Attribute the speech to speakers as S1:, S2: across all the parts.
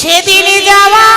S1: সেদিন যাওয়া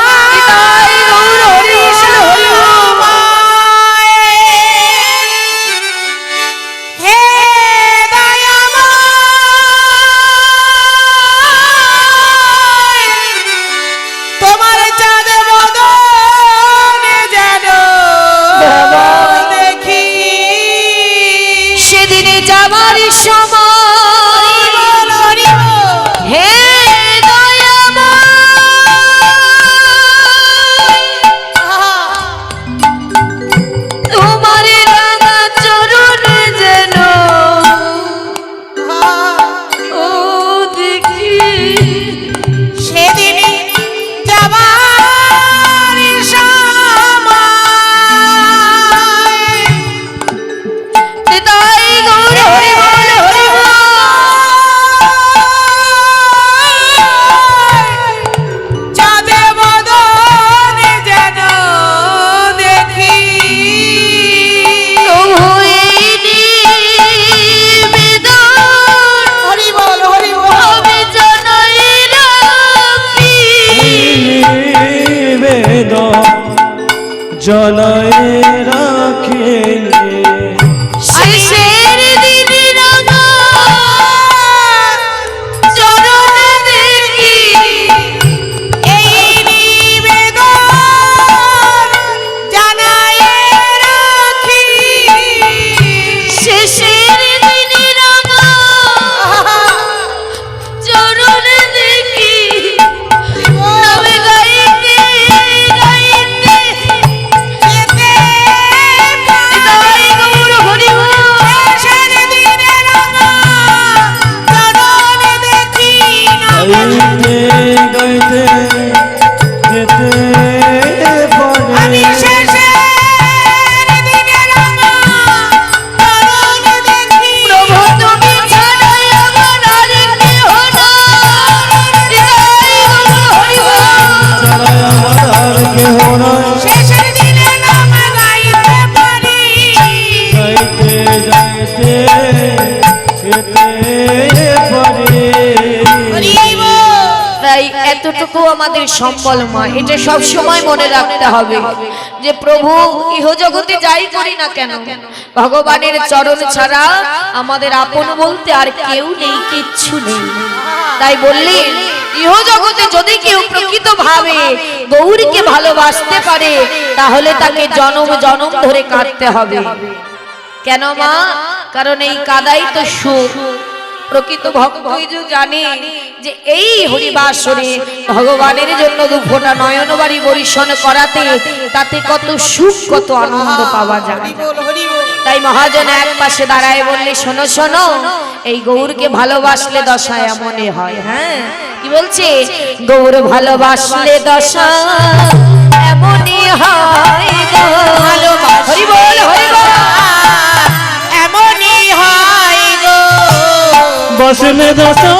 S2: এতটুকু আমাদের সম্বল মা এটা সব সময় মনে রাখতে হবে যে প্রভু ইহ জগতে যাই করি না কেন? ভগবানের চরণ ছাড়া আমাদের আপন বলতে আর কেউ নেই, কিচ্ছু নেই। তাই বললেন ইহ জগতে যদি কেউ প্রকৃত ভাবে গৌরীকে ভালোবাসতে পারে, তাহলে তাকে জনম জনম ধরে কাটতে হবে। কেন মা? কারণ এই কাদাই তো সুখ। প্রকৃত ভক্তই যে জানে যে এই হরিবাসরে ভগবানের জন্য দুফোটা নয়নবাড়ি বরিশন করাতে তাতে কত সুখ কত আনন্দ পাওয়া যায়। তাই মহাজন এক পাশে দাঁড়ায় বললে শোনো শোনো এই গৌরকে ভালোবাসলে দশা এমনই হয়। হ্যাঁ কি বলছে? গৌর ভালোবাসলে দশা এমনই হয় গো। হরি
S3: বসলে দশা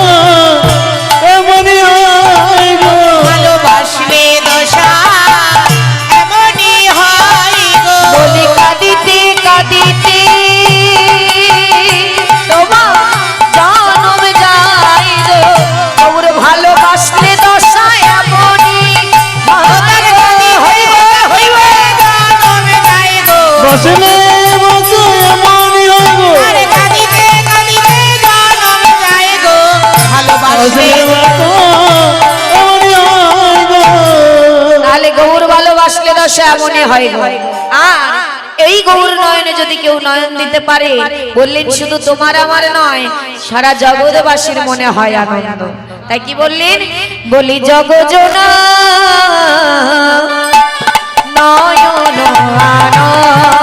S1: দশা এমনই হয় আর
S2: এই গৌর নয়নে যদি কেউ নয়ন দিতে পারে, বললেন শুধু তোমার আমার নয়, সারা জগৎবাসীর মনে হয় আনন্দ। তাই কি বললেন? বলি জগজনা নয়ন আনন্দ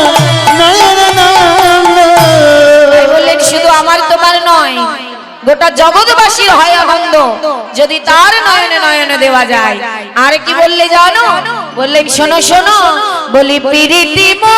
S2: গোটা জগৎবাসীর হয় আনন্দ যদি তার নয়নে নয়নে দেওয়া যায়। আর কি বললে জানো? বললেন শোনো শোনো? বলি, পিরিতি মা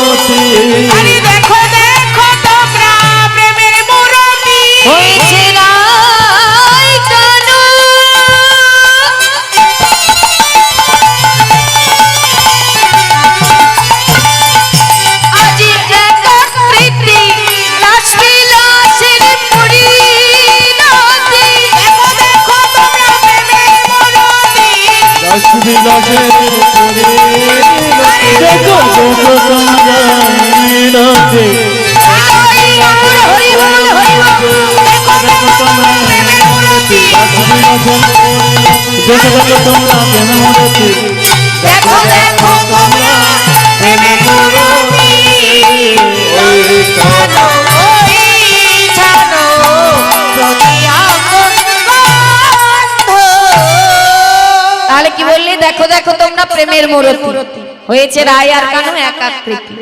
S2: তাহলে কি বললি? দেখো দেখো তোমরা প্রেমের মূরতি। হয়েছে রায় আর কানু একাকৃতি।